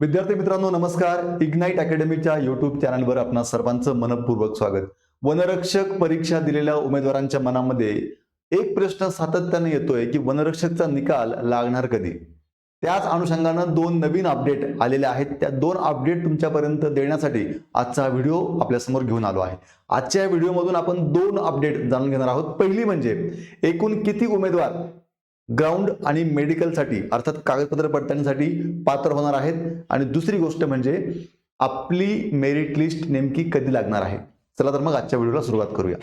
विद्यार्थी मित्रांनो नमस्कार. इग्नाईट अकॅडमीच्या युट्यूब चॅनलवर आपणा सर्वांचं मनपूर्वक स्वागत. वनरक्षक परीक्षा दिलेल्या उमेदवारांच्या मनामध्ये एक प्रश्न सातत्याने येतोय की वनरक्षकचा निकाल लागणार कधी? त्याच अनुषंगानं दोन नवीन अपडेट आलेले आहेत. त्या दोन अपडेट तुमच्यापर्यंत देण्यासाठी आजचा व्हिडिओ आपल्यासमोर घेऊन आलो आहे. आजच्या व्हिडिओमधून आपण दोन अपडेट जाणून घेणार आहोत. पहिली म्हणजे एकूण किती उमेदवार ग्राउंड आणि मेडिकलसाठी अर्थात कागदपत्र पडताळणीसाठी पात्र होणार आहेत. आणि दुसरी गोष्ट म्हणजे आपली मेरिट लिस्ट नेमकी कधी लागणार आहे? चला तर मग आजच्या व्हिडिओला सुरुवात करूया.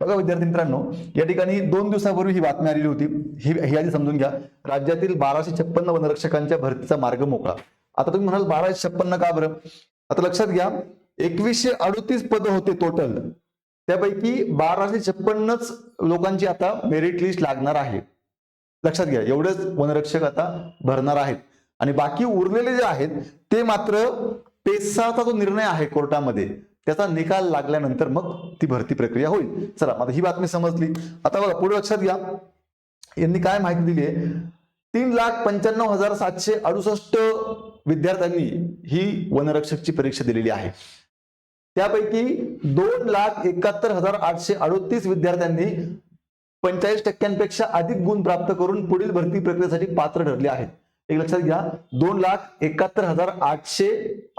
बघा विद्यार्थी मित्रांनो या ठिकाणी दोन दिवसापूर्वी ही बातमी आलेली होती. ही ही आधी समजून घ्या. राज्यातील बाराशे छप्पन्न वनरक्षकांच्या भरतीचा मार्ग मोकळा. आता तुम्ही म्हणाल बाराशे छप्पन्न का बरं? आता लक्षात घ्या एकवीसशे अडतीस पदं होते टोटल त्यापैकी बाराशे छप्पन्नच लोकांची आता मेरिट लिस्ट लागणार आहे. लक्षात घ्या एवढेच वनरक्षक आता भरणार आहेत. आणि बाकी उरलेले जे आहेत ते मात्र पेसाचा जो निर्णय आहे कोर्टामध्ये त्याचा निकाल लागल्यानंतर मग ती भरती प्रक्रिया होईल. चला आता ही बातमी समजली. आता बघा पुढे लक्षात घ्या. यांनी काय माहिती दिली आहे? तीन लाख पंच्याण्णव हजार सातशे अडुसष्ट विद्यार्थ्यांनी ही वनरक्षकची परीक्षा दिलेली आहे. त्यापैकी दोन लाख एकाहत्तर हजार आठशे अडोतीस विद्यार्थ्यांनी पंचेचाळीस टक्क्यांपेक्षा अधिक गुण प्राप्त करून पुढील भरती प्रक्रियेसाठी पात्र ठरले आहेत. एक लक्षात घ्या दोन लाख एकाहत्तर हजार आठशे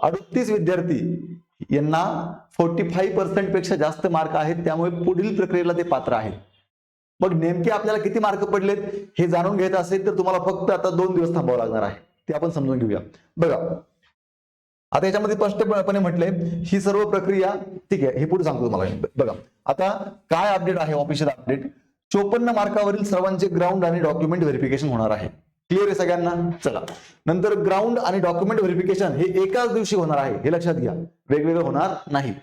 अडतीस विद्यार्थी यांना फोर्टी फाईव्ह पर्सेंटपेक्षा जास्त मार्क आहेत त्यामुळे पुढील प्रक्रियेला ते पात्र आहेत. मग नेमके आपल्याला किती मार्क पडलेत हे जाणून घ्यायचं असेल तर तुम्हाला फक्त आता दोन दिवस थांबावं लागणार आहे. ते आपण समजून घेऊया. बघा आता याच्यामध्ये स्पष्टपणे म्हटलंय ही सर्व प्रक्रिया ठीक आहे हे पुढे सांगतो तुम्हाला. बघा आता काय अपडेट आहे ऑफिशियल अपडेट चोपन्न मार्कावरील सर्वांचे ग्राउंड आणि डॉक्युमेंट व्हेरिफिकेशन होणार आहे. क्लिअर आहे सगळ्यांना? चला. नंतर ग्राउंड आणि डॉक्युमेंट व्हेरिफिकेशन हे एकाच दिवशी होणार आहे. हे लक्षात घ्या. वेगवेगळं होणार नाही.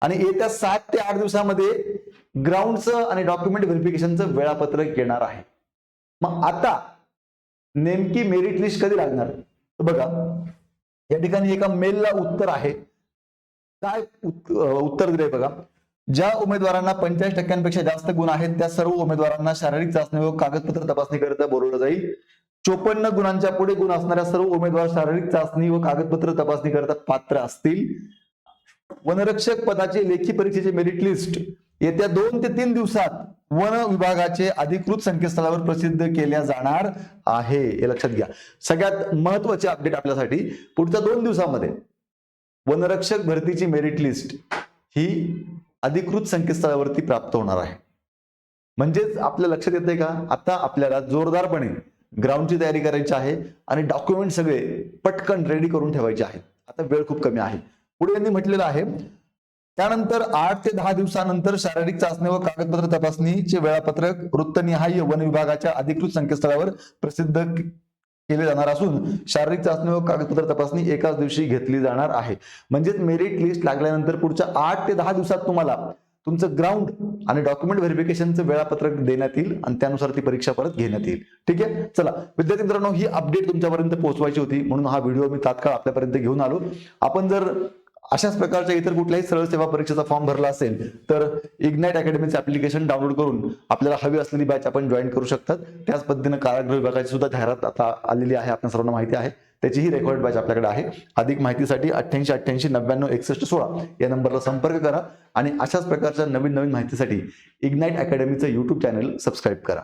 आणि येत्या सात ते आठ दिवसामध्ये ग्राउंडचं आणि डॉक्युमेंट व्हेरिफिकेशनचं वेळापत्रक येणार आहे. मग आता नेमकी मेरिट लिस्ट कधी लागणार? बघा या ठिकाणी एका मेलला उत्तर आहे. काय उत्तर दिले बघा. ज्या उमेदवारांना पंचाळीस टक्क्यांपेक्षा जास्त गुण आहेत त्या सर्व उमेदवारांना शारीरिक चाचणी व कागदपत्र तपासणी करता बोलवलं जाईल. चोपन्न गुणांच्या पुढे गुण असणाऱ्या सर्व उमेदवार शारीरिक चाचणी व कागदपत्र तपासणी करता पात्र असतील. वनरक्षक पदाचे लेखी परीक्षेचे मेरिट लिस्ट येत्या दोन ते तीन दिवसात वन विभागाचे अधिकृत संकेतस्थळावर प्रसिद्ध केल्या जाणार आहे. हे लक्षात घ्या. सगळ्यात महत्त्वाचे अपडेट आपल्यासाठी पुढच्या दोन दिवसामध्ये वनरक्षक भरतीची मेरिट लिस्ट ही अधिकृत संकेतस्थळावरती प्राप्त होणार आहे. म्हणजेच आपल्या लक्षात येते का? आता आपल्याला जोरदारपणे ग्राउंडची तयारी करायची आहे आणि डॉक्युमेंट सगळे पटकन रेडी करून ठेवायचे आहेत. आता वेळ खूप कमी आहे. पुढे यांनी म्हटलेलं आहे त्यानंतर आठ ते दहा दिवसानंतर शारीरिक चाचणी व कागदपत्र तपासणीचे वेळापत्रक वृत्तनिहाय वन विभागाच्या अधिकृत संकेतस्थळावर प्रसिद्ध केले जाणार असून शारीरिक चाचणी व कागदपत्र तपासणी एकाच दिवशी घेतली जाणार आहे. म्हणजेच मेरिट लिस्ट लागल्यानंतर पुढच्या आठ ते दहा दिवसात तुम्हाला तुमचं ग्राउंड आणि डॉक्युमेंट व्हेरिफिकेशनचं वेळापत्रक देण्यात येईल आणि त्यानुसार ती परीक्षा परत घेण्यात येईल. ठीक आहे? चला विद्यार्थी मित्रांनो ही अपडेट तुमच्यापर्यंत पोहोचवायची होती. म्हणून हा व्हिडिओ मी तात्काळ आपल्यापर्यंत घेऊन आलो. आपण जर अशाच प्रकारच्या इतर कुठल्याही सरळ सेवा परीक्षेचा फॉर्म भरला असेल तर इग्नाइट अकॅडमीचे ऍप्लिकेशन डाउनलोड करून आपल्याला हवी असलेली बॅच आपण जॉईन करू शकतात. त्याच पद्धतीनं कारागृह विभागाची सुद्धा जाहिरात आता आलेली आहे आपल्या सर्वांना माहिती आहे. त्याचीही रेकॉर्ड बॅच आपल्याकडे आहे. अधिक माहितीसाठी अठ्ठ्याऐंशी अठ्ठ्याऐंशी नव्याण्णव एकसष्ट सोळा या नंबरला संपर्क करा आणि अशाच प्रकारच्या नवीन नवीन माहितीसाठी इग्नाइट अकॅडमीचं यूट्यूब चॅनल सबस्क्राईब करा.